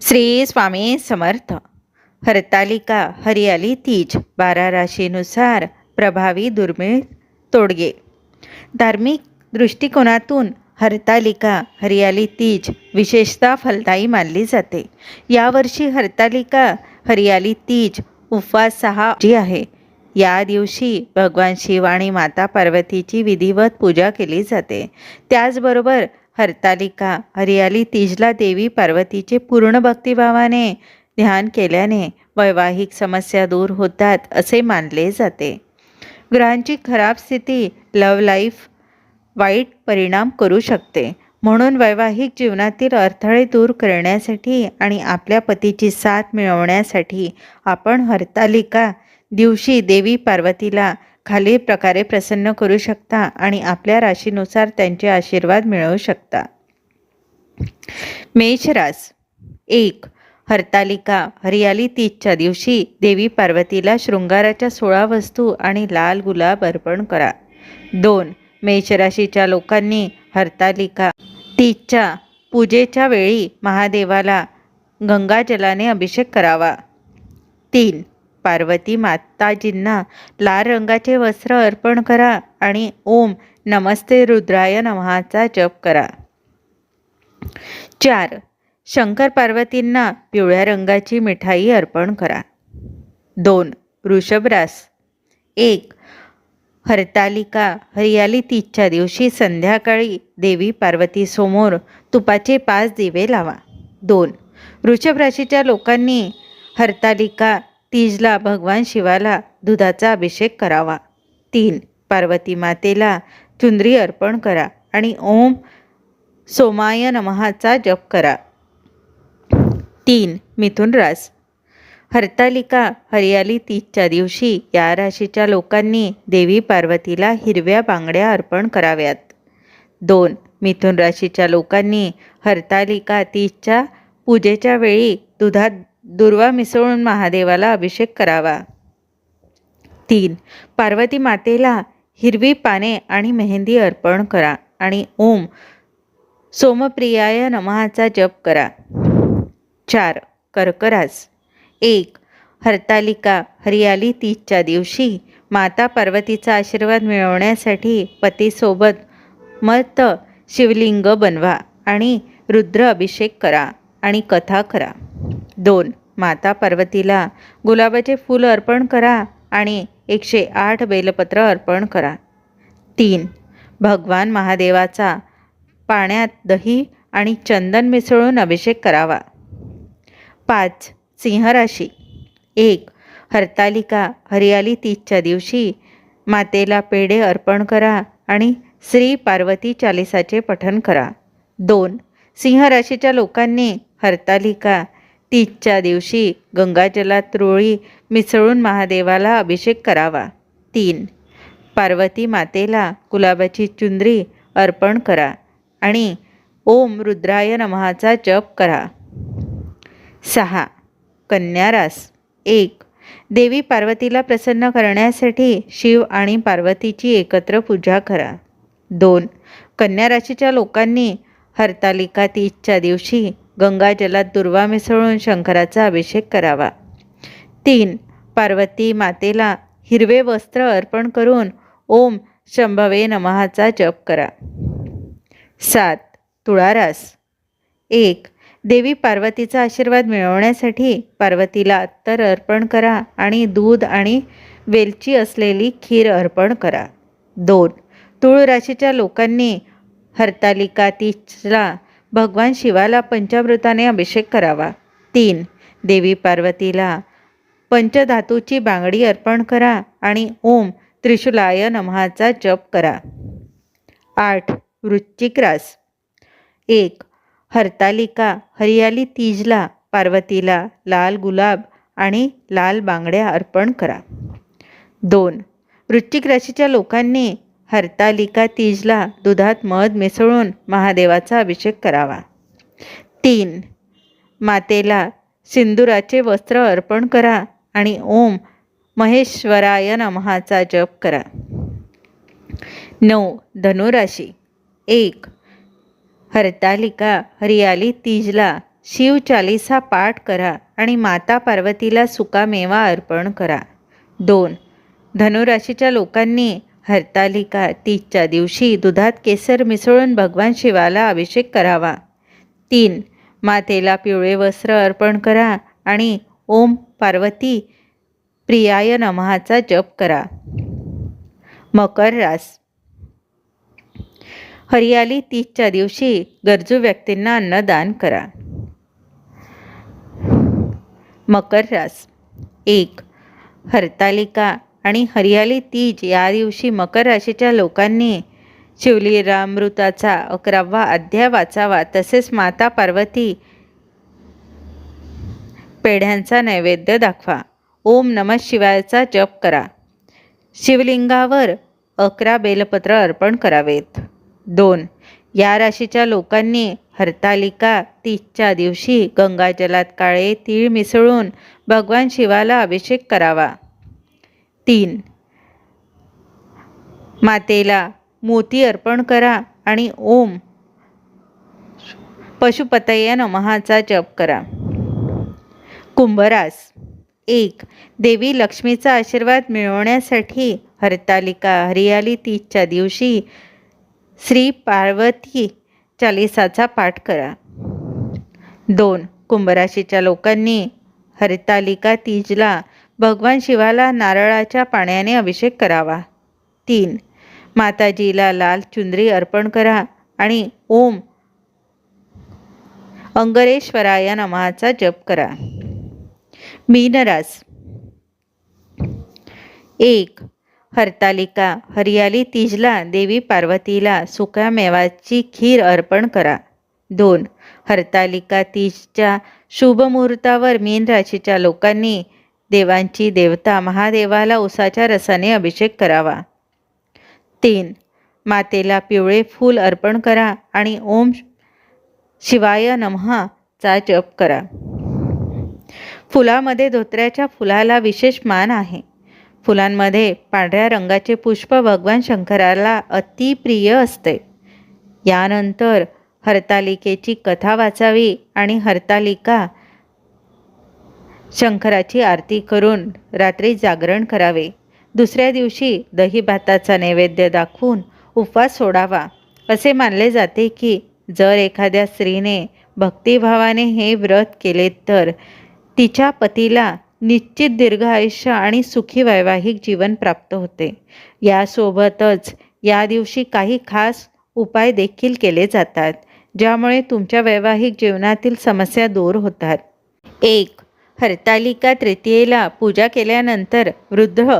श्री स्वामी समर्थ हरतालिका हरियाली तीज बारा राशीनुसार प्रभावी दुर्मिळ तोडगे धार्मिक दृष्टिकोनातून हरतालिका हरियाली तीज विशेषतः फलदायी मानली जाते यावर्षी हरतालिका हरियाली तीज उपवास सहा जी आहे या दिवशी भगवान शिव आणि माता पार्वतीची विधिवत पूजा केली जाते त्याचबरोबर हरतालिका हरियाली तीजला देवी पार्वतीचे पूर्ण भक्तिभावाने ध्यान केल्याने वैवाहिक समस्या दूर होतात असे मानले जाते. ग्रहांची खराब स्थिती लव लाईफ वाईट परिणाम करू शकते. म्हणून वैवाहिक जीवनातील अडथळे दूर करण्यासाठी आणि आपल्या पतीची साथ मिळवण्यासाठी आपण हरतालिका दिवशी देवी पार्वतीला खालील प्रकारे प्रसन्न करू शकता आणि आपल्या राशीनुसार त्यांचे आशीर्वाद मिळवू शकता. मेषरास एक हरतालिका. हरियाली तीजच्या दिवशी देवी पार्वतीला शृंगाराच्या सोळा वस्तू आणि लाल गुलाब अर्पण करा. दोन मेषराशीच्या लोकांनी हरतालिका. तीजच्या पूजेच्या वेळी महादेवाला गंगाजलाने अभिषेक करावा. तीन पार्वती माताजींना लाल रंगाचे वस्त्र अर्पण करा आणि ओम नमस्ते रुद्राय नमहाचा जप करा. चार. शंकर पार्वतींना पिवळ्या रंगाची मिठाई अर्पण करा. दोन. वृषभरास एक. हरतालिका हरियाली तीजच्या दिवशी संध्याकाळी देवी पार्वतीसमोर तुपाचे पाच दिवे लावा. दोन. वृषभ राशीच्या लोकांनी हरतालिका तीजला भगवान शिवाला दुधाचा अभिषेक करावा. तीन पार्वती मातेला चुंदरी अर्पण करा आणि ओम सोमाय नमहाचा जप करा. तीन मिथुन रास. हरतालिका हरियाली तीजच्या दिवशी या राशीच्या लोकांनी देवी पार्वतीला हिरव्या बांगड्या अर्पण कराव्यात. दोन मिथुन राशीच्या लोकांनी हरतालिका तीजच्या पूजेच्या वेळी दुधात दुर्वा मिसळून महादेवाला अभिषेक करावा. तीन पार्वती मातेला हिरवी पाने आणि मेहंदी अर्पण करा आणि ओम सोमप्रियाय नमहाचा जप करा. चार कर्करास एक हरतालिका हरियाली तीजच्या दिवशी माता पार्वतीचा आशीर्वाद मिळवण्यासाठी पतीसोबत मत शिवलिंग बनवा आणि रुद्र अभिषेक करा आणि कथा करा. दोन. माता पार्वतीला गुलाबाचे फूल अर्पण करा आणि एकशे आठ बेलपत्र अर्पण करा. तीन. भगवान महादेवाचा पाण्यात दही आणि चंदन मिसळून अभिषेक करावा. पाच. सिंहराशी. एक. हरतालिका हरियाली तीजच्या दिवशी मातेला पेढे अर्पण करा आणि श्री पार्वती चालिसाचे पठन करा. दोन. सिंहराशीच्या लोकांनी हरतालिका तीजच्या दिवशी गंगाजलात रोळी मिसळून महादेवाला अभिषेक करावा. तीन. पार्वती मातेला गुलाबाची चुंदरी अर्पण करा आणि ओम रुद्राय नमहाचा जप करा. सहा. कन्यारास एक. देवी पार्वतीला प्रसन्न करण्यासाठी शिव आणि पार्वतीची एकत्र पूजा करा. दोन. कन्या राशीच्या लोकांनी हरतालिका तीजच्या दिवशी गंगाजलात दुर्वा मिसळून शंकराचा अभिषेक करावा. तीन पार्वती मातेला हिरवे वस्त्र अर्पण करून ओम शंभवे नमहाचा जप करा. सात तुळारास. एक देवी पार्वतीचा आशीर्वाद मिळवण्यासाठी पार्वतीला अत्तर अर्पण करा आणि दूध आणि वेलची असलेली खीर अर्पण करा. दोन तुळ राशीच्या लोकांनी हरतालिका तीजला भगवान शिवाला पंचामृताने अभिषेक करावा. तीन देवी पार्वतीला पंचधातूची बांगडी अर्पण करा आणि ओम त्रिशूलाय नमहाचा जप करा. आठ वृश्चिक रास. एक हरतालिका हरियाली तीजला पार्वतीला लाल गुलाब आणि लाल बांगड्या अर्पण करा. दोन वृश्चिक राशीच्या लोकांनी हरतालिका तीजला दुधात मध मिसळून महादेवाचा अभिषेक करावा. तीन मातेला सिंदुराचे वस्त्र अर्पण करा आणि ओम महेश्वराय नमहाचा जप करा. नऊ धनुराशी. एक हरतालिका हरियाली तीजला शिव चालिसा पाठ करा आणि माता पार्वतीला सुकामेवा अर्पण करा. दोन धनुराशीच्या लोकांनी हरतालिका तीजच्या दिवशी दुधात केसर मिसळून भगवान शिवाला अभिषेक करावा. तीन मातेला पिवळे वस्त्र अर्पण करा आणि ओम पार्वती प्रियाय नमहाचा जप करा. मकर रास. हरियाली तीजच्या दिवशी गरजू व्यक्तींना अन्नदान करा. मकर रास. एक हरतालिका आणि हरियाली तीज या दिवशी मकर राशीच्या लोकांनी शिवलीरामृताचा अकरावा अध्याय वाचावा तसेच माता पार्वती पेढ्यांचा नैवेद्य दाखवा. ओम नमः शिवायचा जप करा. शिवलिंगावर अकरा बेलपत्र अर्पण करावेत. दोन या राशीच्या लोकांनी हरतालिका तीजच्या दिवशी गंगाजलात काळे तीळ मिसळून भगवान शिवाला अभिषेक करावा. तीन. मातेला मोती अर्पण करा आणि ओम पशुपतय नमहाचा जप करा. कुंभरास. एक. देवी लक्ष्मीचा आशीर्वाद मिळवण्यासाठी हरतालिका हरियाली तीजच्या दिवशी श्री पार्वती चालिसाचा पाठ करा. दोन. कुंभराशीच्या लोकांनी हरितालिका तीजला भगवान शिवाला नारळाच्या पाण्याने अभिषेक करावा. तीन माताजीला लाल चुंदरी अर्पण करा आणि ओम अंगरेश्वराया नमहाचा जप करा. मीनरास एक हरतालिका हरियाली तीजला देवी पार्वतीला सुक्या मेवाची खीर अर्पण करा. दोन हरतालिका तीजच्या शुभ मुहूर्तावर मीन राशीच्या लोकांनी देवांची देवता महादेवाला उसाच्या रसाने अभिषेक करावा. तीन मातेला पिवळे फूल अर्पण करा आणि ओम शिवाय नमहाचा जप करा. फुलामध्ये धोत्र्याच्या फुलाला विशेष मान आहे. फुलांमध्ये पांढऱ्या रंगाचे पुष्प भगवान शंकराला अतिप्रिय असते. यानंतर हरतालिकेची कथा वाचावी आणि हरतालिका शंकराची आरती करून रात्री जागरण करावे. दुसऱ्या दिवशी दही भाताचा नैवेद्य दाखवून उपवास सोडावा. असे मानले जाते की जर एखाद्या स्त्रीने भक्तिभावाने हे व्रत केले तर तिच्या पतीला निश्चित दीर्घ आयुष्य आणि सुखी वैवाहिक जीवन प्राप्त होते. यासोबतच या दिवशी काही खास उपाय देखील केले जातात ज्यामुळे तुमच्या वैवाहिक जीवनातील समस्या दूर होतात. एक हरतालिका तृतीयेला पूजा केल्यानंतर वृद्ध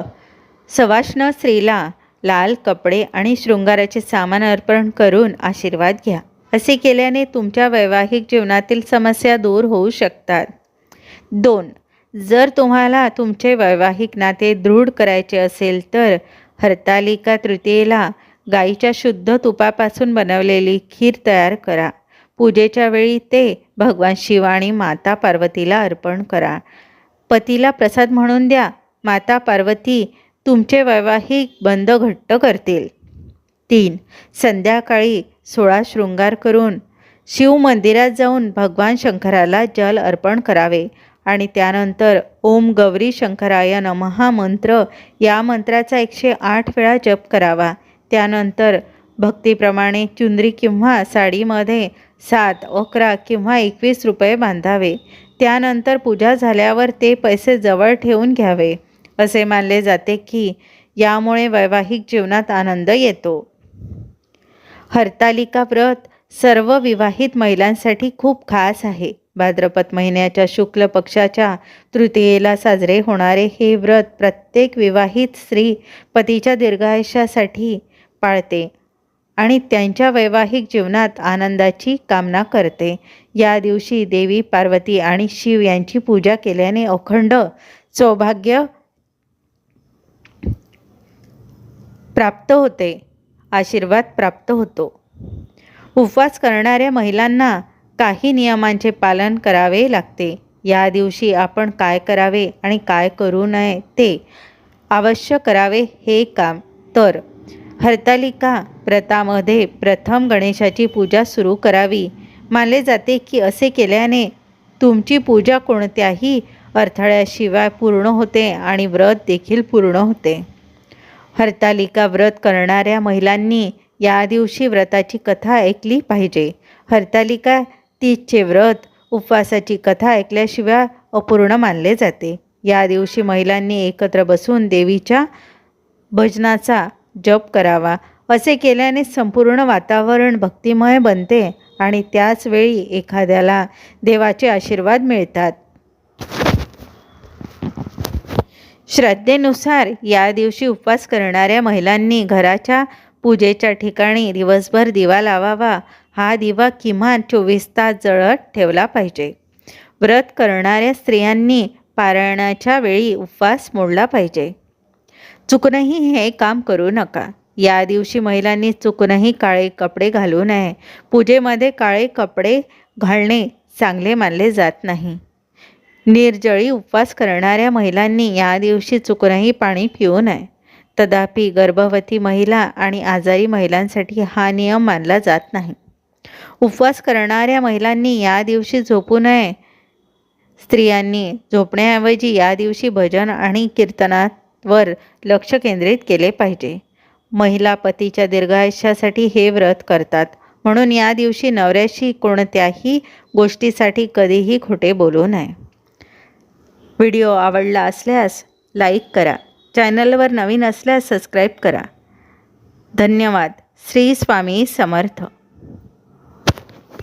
सवाष्ण स्त्रीला लाल कपडे आणि शृंगाराचे सामान अर्पण करून आशीर्वाद घ्या. असे केल्याने तुमच्या वैवाहिक जीवनातील समस्या दूर होऊ शकतात. दोन जर तुम्हाला तुमचे वैवाहिक नाते दृढ करायचे असेल तर हरतालिका तृतीयेला गाईच्या शुद्ध तुपापासून बनवलेली खीर तयार करा. पूजेच्या वेळी ते भगवान शिव आणि माता पार्वतीला अर्पण करा. पतीला प्रसाद म्हणून द्या. माता पार्वती तुमचे वैवाहिक बंध घट्ट करतील. तीन. संध्याकाळी सोळा शृंगार करून शिव मंदिरात जाऊन भगवान शंकराला जल अर्पण करावे आणि त्यानंतर ओम गौरी शंकराय नमहा मंत्र या मंत्राचा एकशे आठ वेळा जप करावा. त्यानंतर भक्तीप्रमाणे चुंदरी किंवा साडीमध्ये सात अकरा किंवा एकवीस रुपये बांधावे. त्यानंतर पूजा झाल्यावर ते पैसे जवळ ठेवून घ्यावे. असे मानले जाते की यामुळे वैवाहिक जीवनात आनंद येतो. हरतालिका व्रत सर्व विवाहित महिलांसाठी खूप खास आहे. भाद्रपद महिन्याच्या शुक्ल पक्षाच्या तृतीयेला साजरे होणारे हे व्रत प्रत्येक विवाहित स्त्री पतीच्या दीर्घायुष्यासाठी पाळते. आणि त्यांच्या वैवाहिक जीवनात आनंदाची कामना करते. या दिवशी देवी पार्वती आणि शिव यांची पूजा केल्याने अखंड सौभाग्य प्राप्त होते. आशीर्वाद प्राप्त होतो. उपवास करणाऱ्या महिलांना काही नियमांचे पालन करावे लागते. या दिवशी आपण काय करावे आणि काय करू नये ते अवश्य करावे हे काम. तर हरतालिका व्रतामध्ये प्रथम गणेशाची पूजा सुरू करावी. मानले जाते की असे केल्याने तुमची पूजा कोणत्याही अडथळ्याशिवाय पूर्ण होते आणि व्रत देखील पूर्ण होते. हरतालिका व्रत करणाऱ्या महिलांनी या दिवशी व्रताची कथा ऐकली पाहिजे. हरतालिका तीजचे व्रत उपवासाची कथा ऐकल्याशिवाय अपूर्ण मानले जाते. या दिवशी महिलांनी एकत्र बसून देवीच्या भजनाचा जप करावा. असे केल्याने संपूर्ण वातावरण भक्तिमय बनते आणि त्याच वेळी एखाद्याला देवाचे आशीर्वाद मिळतात. श्रद्धेनुसार या दिवशी उपवास करणाऱ्या महिलांनी घराच्या पूजेच्या ठिकाणी दिवसभर दिवा लावावा. हा दिवा किमान चोवीस तास जळत ठेवला पाहिजे. व्रत करणाऱ्या स्त्रियांनी पारायणाच्या वेळी उपवास मोडला पाहिजे. चुकूनही हे काम करू नका. या दिवशी महिलांनी चुकूनही काळे कपडे घालू नये. पूजेमध्ये काळे कपडे घालणे चांगले मानले जात नाही. निर्जळी उपवास करणाऱ्या महिलांनी या दिवशी चुकूनही पाणी पिऊ नये. तथापि गर्भवती महिला आणि आजारी महिलांसाठी हा नियम मानला जात नाही. उपवास करणाऱ्या महिलांनी या दिवशी झोपू नये. स्त्रियांनी झोपण्याऐवजी या दिवशी भजन आणि कीर्तनात वर लक्ष केंद्रित केले पाहिजे. महिला पतीच्या दीर्घायुष्यासाठी हे व्रत करतात. म्हणून या दिवशी नवऱ्याशी कोणत्याही गोष्टीसाठी कधीही खोटे बोलू नये. व्हिडिओ आवडला असल्यास लाईक करा. चॅनलवर नवीन असल्यास सबस्क्राईब करा. धन्यवाद. श्री स्वामी समर्थ.